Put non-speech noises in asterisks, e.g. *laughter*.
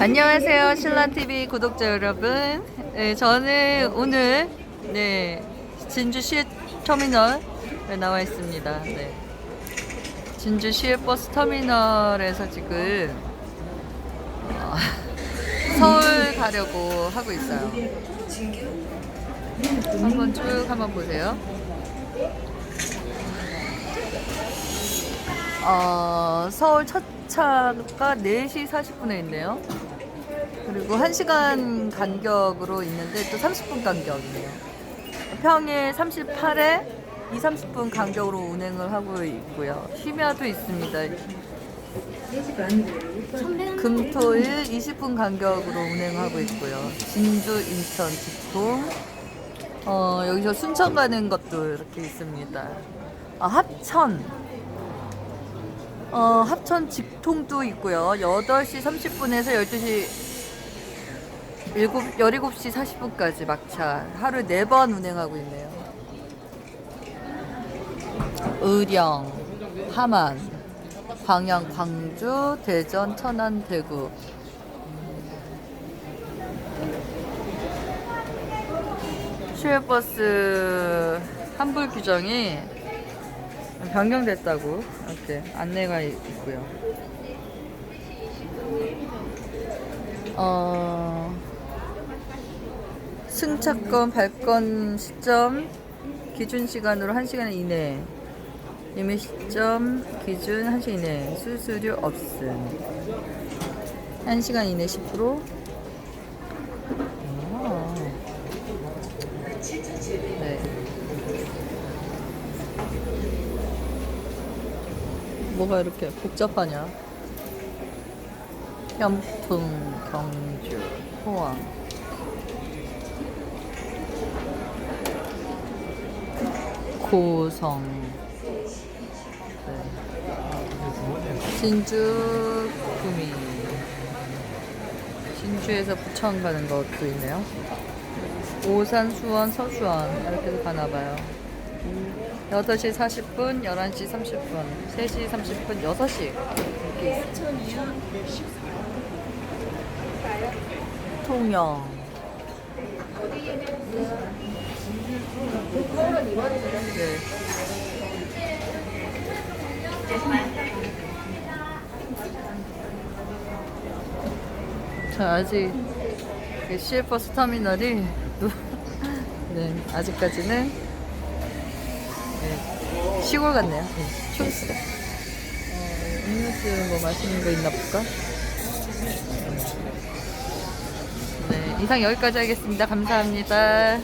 안녕하세요 신라TV 구독자 여러분 네, 저는 오늘 네, 진주 시외터미널에 나와 있습니다 네. 진주 시외버스 터미널에서 지금 어, *laughs* 서울 가려고 하고 있어요 한번 쭉 한번 보세요 어, 서울 첫 차가 4시 40분에 있네요. 그리고 1시간 간격으로 있는데 또 30분 간격이네요. 평일 38에 2, 30분 간격으로 운행을 하고 있고요. 심야도 있습니다. 금 토 일 20분 간격으로 운행하고 있고요. 진주, 인천, 직통, 어, 여기서 순천 가는 것도 이렇게 있습니다. 아, 합천. 어, 합천 직통도 있고요. 8시 30분에서 12시 7, 17시 40분까지 막차 하루 4번 운행하고 있네요. 의령, 함안, 광양, 광주, 대전, 천안, 대구. 시외버스 환불 규정이 변경됐다고 이렇게 안내가 있- 있고요. 어, 승차권 발권 시점 기준 시간으로 1시간 이내 예매 시점 기준 1시간 이내 수수료 없음 1시간 이내 10% 아. 네. 뭐가 이렇게 복잡하냐? 현풍, 경주, 포항. 고성. 네. 진주, 구미. 진주에서 부천 가는 것도 있네요. 오산, 수원, 서수원 이렇게 가나봐요. 8시 40분, 11시 30분, 3시 30분, 6시 이렇게. 통영 자, *laughs* 아직 그 시외버스 터미널이 노- 네, 아직까지는 네, 시골 같네요. 네, 촌스럽. 어, 음료수 뭐 맛있는 거 있나 볼까? 네, 이상 여기까지 하겠습니다. 감사합니다.